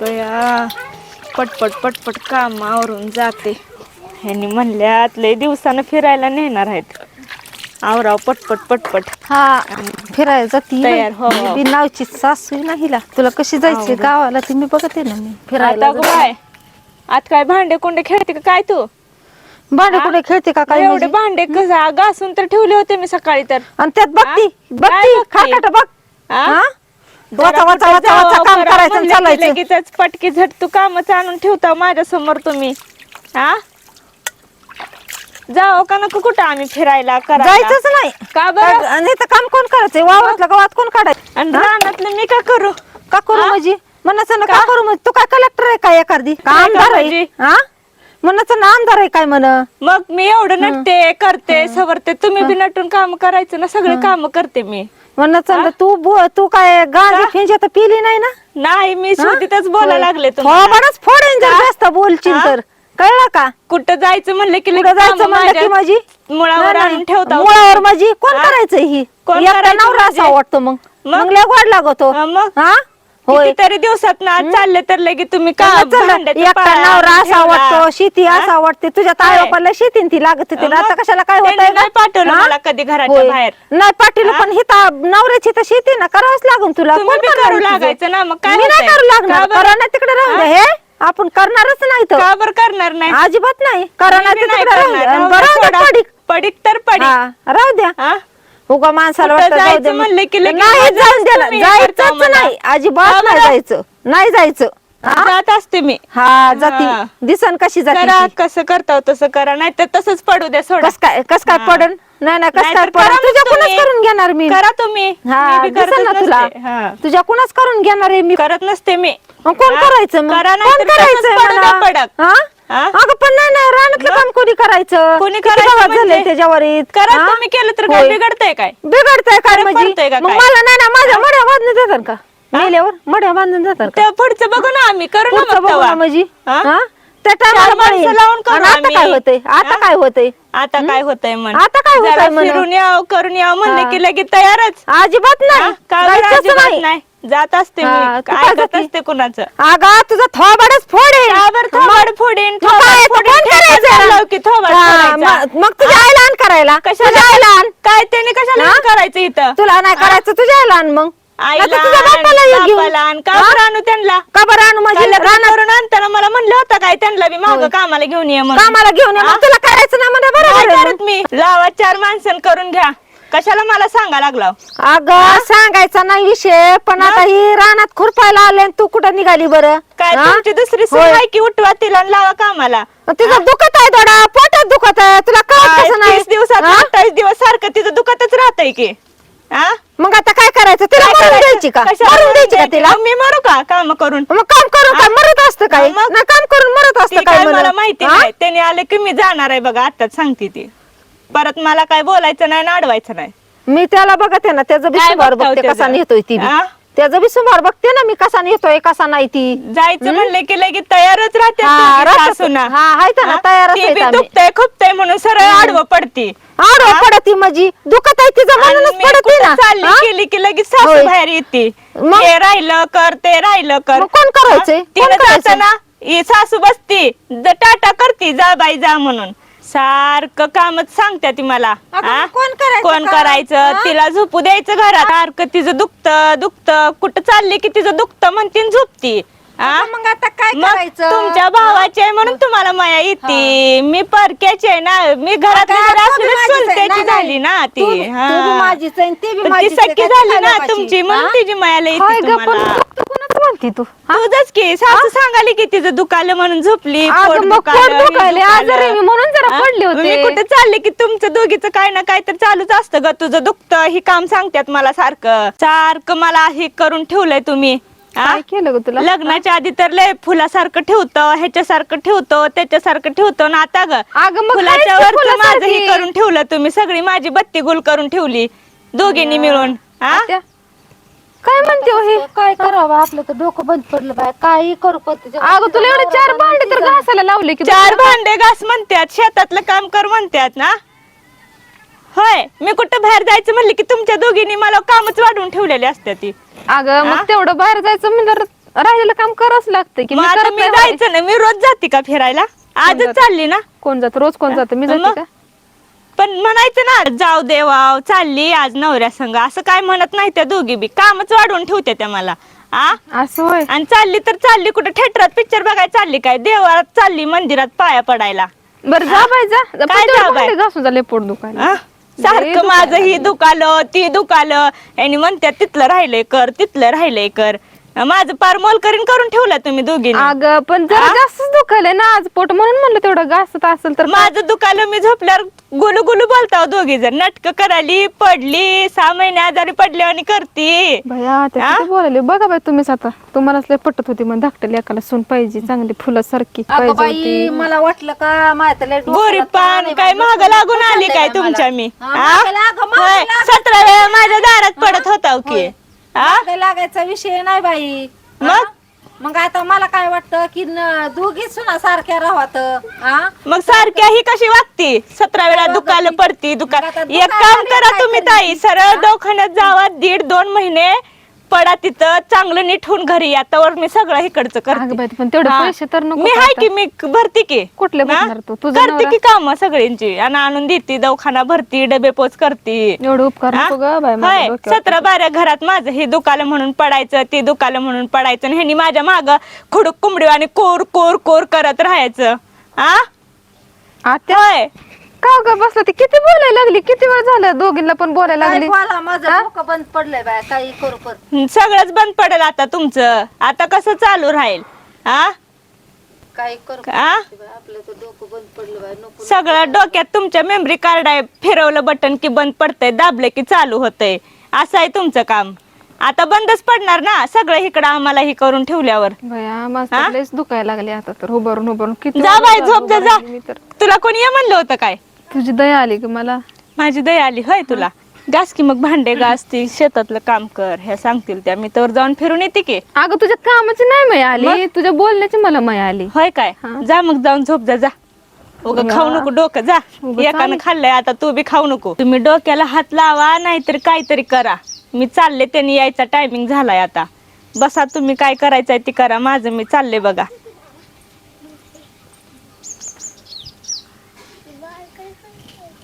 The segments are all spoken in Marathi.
बया पटपट पटपट काम आवरून जाते ह्यांनी म्हणल्यात लय दिवसानं फिरायला नेणार आहेत आवराव पटपट पटपट हा फिरायला जाती तयार हो. मी नावची सासू आहे ना हिला तुला कशी जायची. गावाला ती मी बघते ना मी फिरायला आता गं. बाय आता काय भांडे कोंडे खेळते का काय तू भांडे हा? कुठे खेळते का काय एवढे म्हणजे? भांडे कसं घासून तर ठेवले होते मी सकाळी तर आणि त्यात बघती हा? बघती काय बघती? खाटाट बघ हा? हा? जरा वाचा वाचा कुठं वाचा वाचा जावं काम करावं करायचं आणि म्हणलं की चालायचं लगेचच पटकी झट तू कामच आणून ठेवता माझ्यासमोर तुम्ही. हा? जाओ का नको कुठं आम्ही फिरायला करायला? जायचंच नाही. का बरं? आणि इथं काम कोण करायचंय वावरातलं गावात कोण काढायचं? आणि रानातलं मी का करू? का करू? म्हणजे? म्हणायचं ना का? का? करू म्हणजे? तू काय कलेक्टर आहे काय एखादी? का काय आमदार का आहे? म्हणजे? हा? म्हणायचं ना आमदार आहे काय म्हण? मग मी एवढं नटते करते सवरते. तुम्ही बी नटून काम करायचं ना सगळे काम करते मी. म्हणायचं ना तू बो- तू काय गांधी फिंजी आता पिली नाही ना? नाही मी सुधीतच बोलायला लागले तुम्हाला. बरंच फोडेन जर? जास्त बोलशील हा? तर. कळलं का? कुठं जायचं म्हणलं की कुठं लगेच जायचं कामं म्हणलं की माझ्या माझी? मुळावर नाही, आणून ठेवता. मुळावर माझी? कोण हा? करायचं ही? कोण एकटा करायचं नवरा म्हणजे? असा वाटतो मग. मग? मग लय गोड लागतो. हा, मग? हा? होय कितीतरी दिवसात ना चालले तर लगे तुम्ही का भांड्याचं एकटा नवरा असा ठेवला. वाटतो शेती हा? असा वाटते तुझ्या काय? शेती ती लागत होती मग? आता कशाला काय त्यांनी होत नाही पाठवलं मला कधी घराच्या बाहेर. नाही पाटील हा? पण हिता नवऱ्याची तर शेती ना करावंच लागून तुला तुम्ही कोण बी करणार करू तुझं? लागायचं ना, मग काय मी नाही होतंय? करू का लागणार बरं? करा नाही तिकडे राहून दे हे आपण करणारच नाही तर का बर करणार नाही अजिबात नाही करा मी नाही बी नाही तिकडे राहून करणार. दे राहू बरं दे, राहून दे सोडा. पडीक पडीक तर पडीक हा राहू द्या हा? उगा माणसाला कुठं वाटतं जाऊ जायचं दे म्हणलं की लगेच नाही माझं जाऊन दे ना तुम्ही हे करता जायचंच. नाही अजिबात नाही? जायचं नाही जायचं हा? जात असते मी हा हा. जाती दिसन कशी करा जाती कसं करता तसं करा नाही तर तसंच पडू द्या सोडा कस काय कस काय हा. पडन नाही नाही कस नाहीतर काय करा पडन मग तुझ्याकडूनच तुम्ही. करून घेणार मी करा तुम्ही हा मी बी दिसन करतच ना तुला नसते. हा. तुझ्याकडूनच करून घेणार आहे मी करत नसते मी मग कोण हा? करायचं मग करा कोण नाहीतर करायचं तसंच पडू द्या पडक. हा हा? अगं पण नाही नाही रानातलं काम कोणी करायचं कोणी किती करायचं गावात म्हणजे? झालंय त्याच्यावर? करा? तुम्ही केलं तर काय. बिघडतंय काय बिघडतंय काय फरक म्हणजे पडतोय का मग काय? मला नाही ना माझ्या मड्या बांधून देतात का मेल्यावर मड्या बांधून देतात का त्या पुढचं बघू ना आम्ही करू ना पुढचं मग बघू ना तेव्हा. म्हणजे हा? हा? त्या चार टायमाला माणसं लावून करू आता आम्ही. काय होतंय आता हा? काय होतंय आता काय होतंय म्हण आता काय होतंय जरा म्हण? फिरून याव करून याव म्हणले. की लगेच तयारच अजिबात हा? नाही का बरं जायचंच अजिबात नाही नाही जात असते हा, मी तू काय ऐकत जाती? असते कुणाचं? अगं तुझा थोबाडच फोडे थोबाड फोडीन मग थोबाड काय, फोडीन, कोण ठेचा करायचं? चाललो की थोबाड हा, फोडायचा. मग मग तुझ्या आईला आण करायला? कशाला? आईला आण काय त्याने कशाला हा? करायचं इथं? तुला नाही करायचं तुझ्या आईला आण मग. आईला नाहीतर तुझ्या बापाला ये आण, घेऊन. का हा? बरं आणू त्यांना? का बरं आणू? माझी काल लग्न रानात करून आणताना मला म्हणलं होतं काय? त्यांना बी माग कामाला घेऊन ये म्हणून. कामाला घेऊन ये? मग. तुला करायचं म्हणजे नाही बरोबर आहे करत मी? लावा चार माणसं करून घ्या. कशाला मला सांगा लागला. अगं सांगायचा नाही विषय पण आता ही रानात खुरपायला आले आणि तू कुठं निघाली बरं काय हा? तुमची दुसरी होय. की उठवा तिला आणि लावा कामाला मग तिचं दुखत आहे थोडा पोटात दुखत आहे तुला कळत कसं नाही तीस दिवसात हा? अठ्ठावीस दिवस सारखं तिचं दुखतच राहतंय की हा? मग आता काय करायचं तिला काय मरून करायचं? द्यायची का कशाला मरून द्यायची का? तिला मग मी मरू का काम करून मग काम करून काय मरत असतं काय मग? ना काम करून मरत ती असतं काय म्हणून? मला माहिती हा? नाही त्याने आले की मी जाणार आहे बघा आताच सांगते ती परत मला काय बोलायचं नाही नाडवायचं नाही मी त्याला बघते ना त्याचं बी काय सुमार बघताव बघते? कसा नेतोय ती बी. हा? त्याचं बी सुमार बघते ना मी कसा नेतोय कसा नाही ती जायचं म्हणले की लगेच तयारच राहते हा, दोघी राहतात. सासूना. हा, आहेत ना, हा? तयारच ती आहेत बी आम्ही. दुखतंय खुपतंय म्हणून सरळ आडवं पडती आडो पडती माझी दुखत आहे तिचं म्हणूनच पडती ना चालली हा? गेली की लगेच सासू. बाहेर येते मग? ते राहिलं कर ते राहिलं कर मग कोण करायचंय? हा? कोण करायचंय? जाताना ही सासू बसती ज- टाटा करती जा बाई जा म्हणून सारखं कामच सांगत्या ती मला अगं, हा? कोण करायचं कोण काम? करायचं हा? तिला झोपू द्यायचं घरात सारखं तिचं दुखतं दुखतं कुठं चालली की तिचं दुखतं म्हणती आणि झोपती हा? मग आता काय मग करायचं तुमच्या भावाची आहे म्हणून तुम्हाला माया येते मी परक्याची आहे ना मी घरात अगं, जर तू बी असली माझीच आहे. चुलत्याची नाही, झाली. ना ती तू- तू हा. बी माझीच आहे आणि ती बी पण ती माझीच आहे. सख्खी काय झाली ना? तुमची म्हणून हा? तिची मायाला होय येते गं, पण तुम्हाला तू? कोणाचं बोलती तू तुझच की सासू सांगाली की तिचं दुखालं म्हणून झोपली अगं, पोट मग पोट दुखालं, हे दुखायले, दुखालं. आजारी मी म्हणून जरा हा? पडले होते. मी कुठे चालले की तुमचं दोघीचं काय ना काय तर चालूच असतं ग. तुझं दुखतं ही काम सांगतात मला सारखं. सारखं मला हे करून ठेवलंय तुम्ही. हा? काय केलं ग तुला? लग्नाच्या आधी तर लय फुलासारखं ठेवतो ह्याच्यासारखं ठेवतो त्याच्यासारखं ठेवतो ना आता ग. अगं, मग फुलाच्या काहीच वर माझं फुलासारखी. हे. करून ठेवलं तुम्ही. सगळी माझी बत्ती गुल करून ठेवली दोघींनी मिळून. हा? आत्या, काय म्हणते हो हे? काय करावं? आपलं तर डोकं बंद पडलं बाय काही करू अगं तुला एवढे चार भांडे तर घासायला लावले की चार भांडे घास म्हणतात शेतातलं काम कर म्हणतात ना? होय मी कुठं बाहेर जायचं म्हणले की तुमच्या दोघींनी मला कामच वाढवून ठेवलेली असते ती. अगं हा? मग तेवढं बाहेर जायचं म्हणजे राहिलेलं काम करावंच लागतंय की मग मी आता करत मी नाही बाई. जायचं ना मी रोज जाते का फिरायला? आजच जाते? चालली ना? कोण जात? रोज कोण जात? मी जाते मग? का? पण म्हणायचं ना जाऊ दे वाव चालली आज नवऱ्या संग. असं काय म्हणत नाही त्या दोघी बी. कामच वाढवून ठेवते त्या मला. आ? असं होय. आणि चालली तर चालली. कुठं थिएटरात पिक्चर बघायला चालली काय? देवळात चालली मंदिरात पाया पडायला. बरं जा बाई जा. जा, पण काय तेवढं जा बाई? भांडे घासून झाले पोट दुखायला आ? सारखं माझं ही दुखालं ती दुखालं आणि म्हणतात तिथलं राहिलंय कर तिथलं राहिलंय कर. माझं पार मोल करीन करून ठेवलं तुम्ही दोघी अगं पण जरा? जास्तच दुखायलंय ना आज पोट म्हणून म्हणलं तेवढं घासत असेल तर माझं दुखालं मी झोपल्यावर गुलू गुलू बोलताव दोघी जण नाटक करायली पडली सहा महिने आजारी पडली आणि करती भया? किती बोलायले बघा बाई तुम्हीच आता तुम्हालाच लय पटत होती मग धाकटेली एकाला सून पाहिजे चांगली फुलं सारखी अगं पाहिजे बाई मला वाटलं का माझ्या तर लय डोक्याला गोरी ताण पान आहे काय बाई. महाग लागून आली काय. तुमच्या मी हा? मागं लाग, मागं लाग. सतरा वेळा माझ्या दारात पडत होता की काही लागायचा विषय नाही बाई. मग? हा? मग आता मला काय वाटतं की न- दोघी सुना सारख्या राहत. हा मग सारखी ही कशी वागती? सतरा वेळा दुखायला पडती मग आता एक काम करा काय तुम्ही? ताई सरळ दवाखान्यात जावा दीड दोन महिने पडा तिथं चांगलं नीट होऊन घरी यातावर मी सगळं इकडचं अगं करते बाई पण तेवढे हा. पैसे तर नको मी का हाय? की मी भरती की कुठले तू तुझं करते नवरा? की काम सगळ्यांची आणि आणून देते दवाखाना भरती डबे पोच करते एवढे उपकार? नको ग बाई माझ्या होय, डोक्यावर. सतरा बारा घरात माझं हे दुखालं म्हणून पडायचं ते दुखालं म्हणून पडायचं आणि ह्यांनी माझ्या माग खुडूक कोंबडी आणि कोर कोर कोर करत राहायचं आ आत्या होय का ग बसला? ती किती बोलायला लागली? किती वेळ झालं? दोघींना पण बोलायला काय लागली. बोला माझं डोकं बंद पडलंय बाय काही करू पण. हं, सगळंच बंद पडेल आता तुमचं. आता कसं चालू राहील? आ काही करू पण. आ? बाई, आपलं तर डोकं बंद पडलं बाय नको सगळं डोक्यात तुमच्या मेमरी कार्ड आहे. फिरवलं बटन की बंद पडतंय दाबलं की चालू होतंय. असं आहे तुमचं काम. आता बंदच पडणार ना? सगळं इकडं आम्हाला हे करून ठेवल्यावर. भया माझं तर लयच दुखायला लागले आता तर. उभारून उभारून किती जा वेळ बाई झालं झोप जा जा. मी तर. तुला कोणी ये म्हणलं होतं काय? तुझी दया आली ग मला? माझी दया आली होय तुला? घास की मग भांडे घास ती शेतातलं काम कर ह्या सांगतील त्या. मी तर जाऊन फिरून येते की. अगं तुझ्या कामाची नाही माया आली. तुझ्या बोलण्याची मला माया आली. होय काय? जा मग जाऊन झोप जा जा. उगा खाऊ नको डोकं जा. एकानं खाल्लंय आता तू बी खाऊ नको. तुम्ही डोक्याला हात लावा नाहीतर काहीतरी करा. मी चालले त्यांनी यायचा टायमिंग झालाय आता. बसा तुम्ही काय करायचंय ते करा. माझं मी चालले बघा.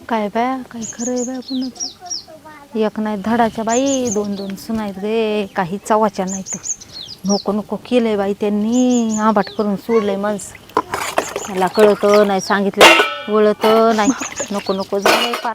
काय बाय काय खरं आहे बाय कुणाचं? एक नाही धडाच्या बाई दोन दोन सुनायत गे काही चवाच्या नाहीत. नको नको केलंय बाई त्यांनी आंबाट करून सोडलंय माणसं. त्याला कळतं नाही सांगितलं वळतं नाही. नको नको झालंय फार.